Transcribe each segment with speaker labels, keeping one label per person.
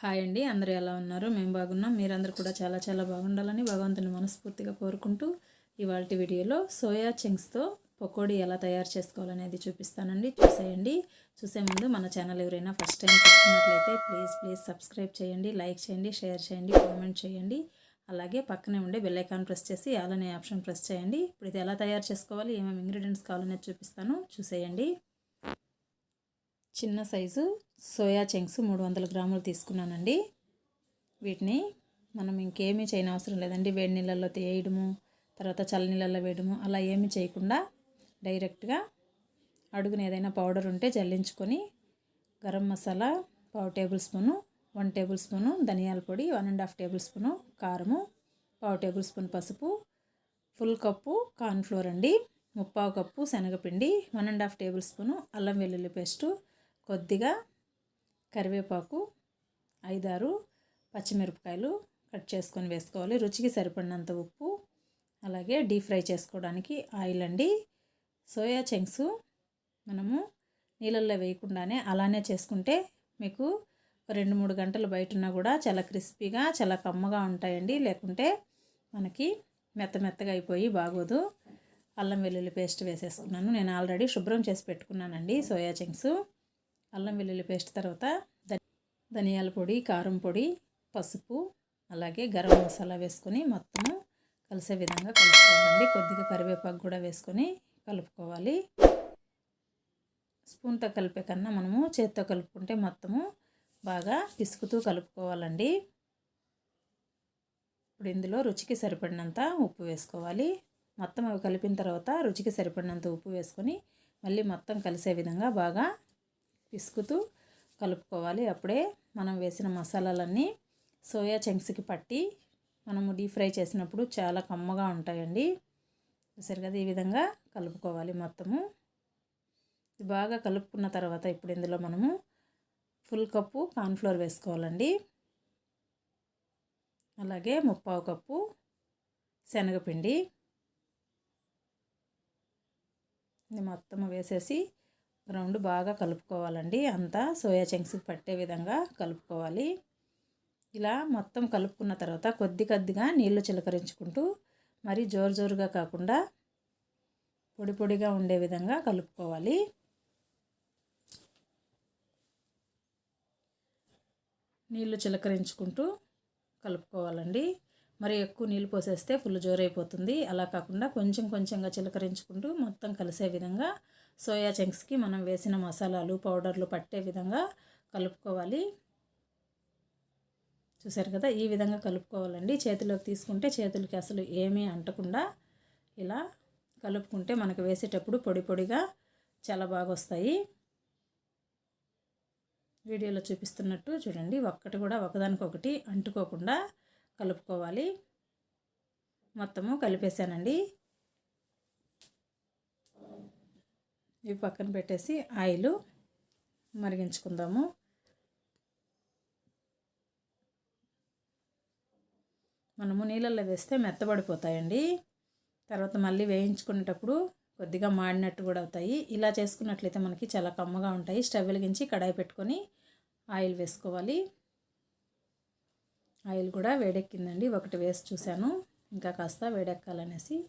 Speaker 1: Hi అండి. అందరూ ఎలా ఉన్నారు? మేము బాగున్నాం. మీరందరూ కూడా చాలా చాలా బాగుండాలని భగవంతుని మనస్ఫూర్తిగా కోరుకుంటూ ఇవాళ వీడియోలో సోయా చింగ్స్తో పకోడీ ఎలా తయారు చేసుకోవాలనేది చూపిస్తానండి. చూసేయండి. చూసే ముందు మన ఛానల్ ఎవరైనా ఫస్ట్ టైం చూస్తున్నట్లయితే ప్లీజ్ ప్లీజ్ సబ్స్క్రైబ్ చేయండి లైక్ చేయండి షేర్ చేయండి కామెంట్ చేయండి. అలాగే పక్కనే ఉండే బెల్లైకాన్ ఐకాన్ ప్రెస్ చేసి అలానే ఆప్షన్ ప్రెస్ చేయండి. ఇప్పుడు ఇది ఎలా తయారు చేసుకోవాలి ఏమేమి ఇంగ్రీడియంట్స్ కావాలనేది చూపిస్తాను. చూసేయండి. చిన్న సైజు సోయా చెంక్స్ మూడు వందల గ్రాములు తీసుకున్నానండి. వీటిని మనం ఇంకేమీ చేయని అవసరం లేదండి. వేడి నీళ్ళల్లో వేయడము తర్వాత చల్ల నీళ్ళల్లో వేయడము అలా ఏమీ చేయకుండా డైరెక్ట్గా అడుగున ఏదైనా పౌడర్ ఉంటే జల్లించుకొని గరం మసాలా పావు tablespoon one tablespoon ధనియాల పొడి one and half tablespoon కారము పావు టేబుల్ స్పూన్ పసుపు ఫుల్ కప్పు కార్న్ఫ్లోర్ అండి ముప్పావు కప్పు శనగపిండి one and half tablespoon అల్లం వెల్లుల్లి పేస్టు కొద్దిగా కరివేపాకు ఐదారు పచ్చిమిరపకాయలు కట్ చేసుకొని వేసుకోవాలి. రుచికి సరిపడినంత ఉప్పు అలాగే డీప్ ఫ్రై చేసుకోవడానికి ఆయిల్ అండి. సోయా చంక్స్ మనము నీళ్ళల్లో వేయకుండానే అలానే చేసుకుంటే మీకు రెండు మూడు గంటలు బయట ఉన్నా కూడా చాలా క్రిస్పీగా చాలా కమ్మగా ఉంటాయండి. లేకుంటే మనకి మెత్త మెత్తగా అయిపోయి బాగోదు. అల్లం వెల్లుల్లి పేస్ట్ వేసేసుకున్నాను. నేను ఆల్రెడీ శుభ్రం చేసి పెట్టుకున్నానండి సోయా చంక్స్. అల్లం వెల్లుల్లి పేస్ట్ తర్వాత ధనియాల పొడి కారం పొడి పసుపు అలాగే గరం మసాలా వేసుకొని మొత్తము కలిసే విధంగా కలుపుకోవాలండి కొద్దిగా కరివేపాకు కూడా వేసుకొని కలుపుకోవాలి. స్పూన్తో కలిపే కన్నా మనము చేత్తో కలుపుకుంటే మొత్తము బాగా పిసుకుతూ కలుపుకోవాలండి. ఇప్పుడు ఇందులో రుచికి సరిపడినంత ఉప్పు వేసుకోవాలి. మొత్తం అవి కలిపిన తర్వాత రుచికి సరిపడినంత ఉప్పు వేసుకొని మళ్ళీ మొత్తం కలిసే విధంగా బాగా పిసుకుతూ కలుపుకోవాలి. అప్పుడే మనం వేసిన మసాలాలన్నీ సోయా చంక్స్కి పట్టి మనము డీప్ ఫ్రై చేసినప్పుడు చాలా కమ్మగా ఉంటాయండి. చూసారు కదా ఈ విధంగా కలుపుకోవాలి మొత్తము. బాగా కలుపుకున్న తర్వాత ఇప్పుడు ఇందులో మనము ఫుల్ కప్పు కార్న్ఫ్లోర్ వేసుకోవాలండి. అలాగే ముప్పావు కప్పు శనగపిండి. ఇది మొత్తం వేసేసి గ్రౌండ్ బాగా కలుపుకోవాలండి. అంతా సోయా చంక్స్కి పట్టే విధంగా కలుపుకోవాలి. ఇలా మొత్తం కలుపుకున్న తర్వాత కొద్ది కొద్దిగా నీళ్ళు చిలకరించుకుంటూ మరి జోరు జోరుగా కాకుండా పొడి పొడిగా ఉండే విధంగా కలుపుకోవాలి. నీళ్ళు చిలకరించుకుంటూ కలుపుకోవాలండి. మరి ఎక్కువ నీళ్ళు పోసేస్తే ఫుల్ జోరైపోతుంది. అలా కాకుండా కొంచెం కొంచెంగా చిలకరించుకుంటూ మొత్తం కలిసే విధంగా సోయా చంక్స్కి మనం వేసిన మసాలాలు పౌడర్లు పట్టే విధంగా కలుపుకోవాలి. చూసారు కదా? ఈ విధంగా కలుపుకోవాలండి. చేతిలోకి తీసుకుంటే చేతులకి అసలు ఏమీ అంటకుండా ఇలా కలుపుకుంటే మనకు వేసేటప్పుడు పొడి పొడిగా చాలా బాగా వస్తాయి. వీడియోలో చూపిస్తున్నట్టు చూడండి. ఒక్కటి కూడా ఒకదానికొకటి అంటుకోకుండా కలుపుకోవాలి. మొత్తము కలిపేసానండి ఇవి పక్కన పెట్టేసి ఆయిల్ మరిగించుకుందాము. మనము నీళ్ళల్లో వేస్తే మెత్తబడిపోతాయండి. తర్వాత మళ్ళీ వేయించుకునేటప్పుడు కొద్దిగా మాడినట్టు కూడా అవుతాయి. ఇలా చేసుకున్నట్లయితే మనకి చాలా కమ్మగా ఉంటాయి. స్టవ్ వెలిగించి కడాయి పెట్టుకొని ఆయిల్ వేసుకోవాలి. ఆయిల్ కూడా వేడెక్కిందండి. ఒకటి వేసి చూశాను. ఇంకా కాస్త వేడెక్కాలనేసి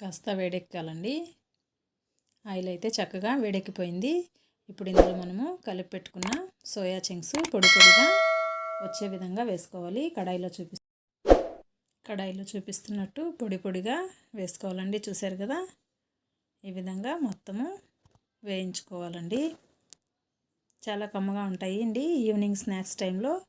Speaker 1: కాస్త వేడెక్కాలండి. ఆయిల్ అయితే చక్కగా వేడెక్కిపోయింది. ఇప్పుడు ఇందులో మనము కలిపి పెట్టుకున్న సోయా చింగ్స్ పొడి పొడిగా వచ్చే విధంగా వేసుకోవాలి. కడాయిలో చూపి కడాయిలో చూపిస్తున్నట్టు పొడి పొడిగా వేసుకోవాలండి. చూశారు కదా? ఈ విధంగా మొత్తము వేయించుకోవాలండి. చాలా కమ్మగా ఉంటాయి అండి ఈవినింగ్ స్నాక్స్ టైంలో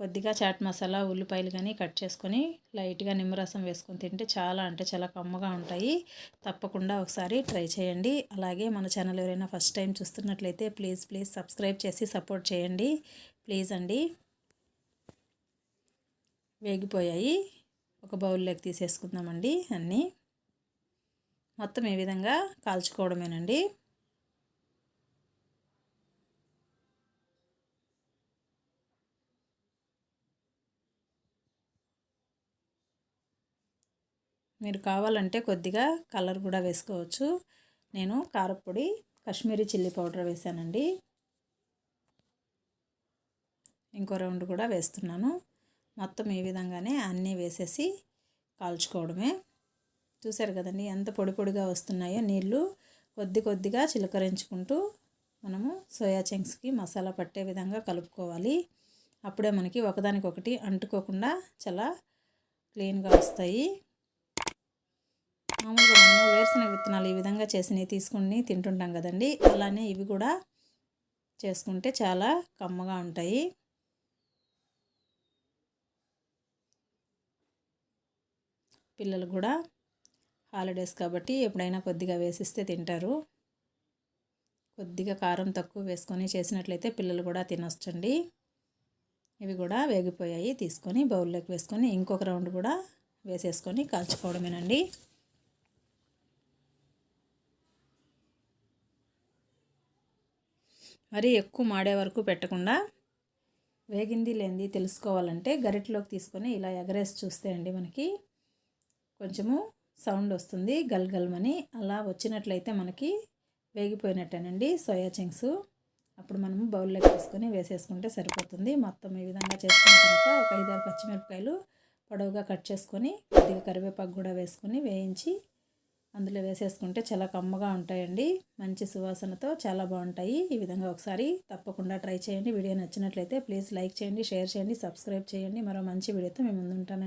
Speaker 1: కొద్దిగా చాట్ మసాలా ఉల్లిపాయలు కానీ కట్ చేసుకొని లైట్గా నిమ్మరసం వేసుకొని తింటే చాలా అంటే చాలా కమ్మగా ఉంటాయి. తప్పకుండా ఒకసారి ట్రై చేయండి. అలాగే మన ఛానల్ ఎవరైనా ఫస్ట్ టైం చూస్తున్నట్లయితే ప్లీజ్ ప్లీజ్ సబ్స్క్రైబ్ చేసి సపోర్ట్ చేయండి. ప్లీజ్ అండి. వేగిపోయాయి. ఒక బౌల్లోకి తీసేసుకుందామండి అన్నీ. మొత్తం ఏ విధంగా కాల్చుకోవడమేనండి. మీరు కావాలంటే కొద్దిగా కలర్ కూడా వేసుకోవచ్చు. నేను కారపొడి కాశ్మీరీ చిల్లీ పౌడర్ వేసానండి. ఇంకో రౌండ్ కూడా వేస్తున్నాను. మొత్తం ఈ విధంగానే అన్నీ వేసేసి కాల్చుకోవడమే. చూసారు కదండి ఎంత పొడి పొడిగా వస్తున్నాయో నీళ్ళు కొద్ది కొద్దిగా చిలకరించుకుంటూ మనము సోయా చంక్స్కి మసాలా పట్టే విధంగా కలుపుకోవాలి. అప్పుడే మనకి ఒకదానికొకటి అంటుకోకుండా చాలా క్లీన్గా వస్తాయి. మామూలుగా మనము వేరుశనగ విత్తనాలు ఈ విధంగా చేసినవి తీసుకుని తింటుంటాం కదండి. అలానే ఇవి కూడా చేసుకుంటే చాలా కమ్మగా ఉంటాయి. పిల్లలు కూడా హాలిడేస్ కాబట్టి ఎప్పుడైనా కొద్దిగా వేసిస్తే తింటారు. కొద్దిగా కారం తక్కువ వేసుకొని చేసినట్లయితే పిల్లలు కూడా తినొచ్చండి. ఇవి కూడా వేగిపోయాయి తీసుకొని బౌల్లోకి వేసుకొని ఇంకొక రౌండ్ కూడా వేసేసుకొని కాల్చుకోవడమేనండి. మరీ ఎక్కువ మాడే వరకు పెట్టకుండా వేగింది లేనిది తెలుసుకోవాలంటే గరిటలోకి తీసుకొని ఇలా ఎగరేసి చూస్తే అండి మనకి కొంచెము సౌండ్ వస్తుంది గల్గల్మని అలా వచ్చినట్లయితే మనకి వేగిపోయినట్టేనండి సోయా చింగ్స్ అప్పుడు మనము బౌల్లోకి తీసుకొని వేసేసుకుంటే సరిపోతుంది. మొత్తం ఈ విధంగా చేసుకున్న తర్వాత ఒక ఐదారు పచ్చిమిరపకాయలు పొడవుగా కట్ చేసుకొని కొద్దిగా కరివేపాకు కూడా వేసుకొని వేయించి అందులో వేసేసుకుంటే చాలా కమ్మగా ఉంటాయండి. మంచి సువాసనతో చాలా బాగుంటాయి. ఈ విధంగా ఒకసారి తప్పకుండా ట్రై చేయండి. వీడియో నచ్చినట్లయితే ప్లీజ్ లైక్ చేయండి షేర్ చేయండి సబ్స్క్రైబ్ చేయండి. మరో మంచి వీడియోతో మేము ముందుంటానండి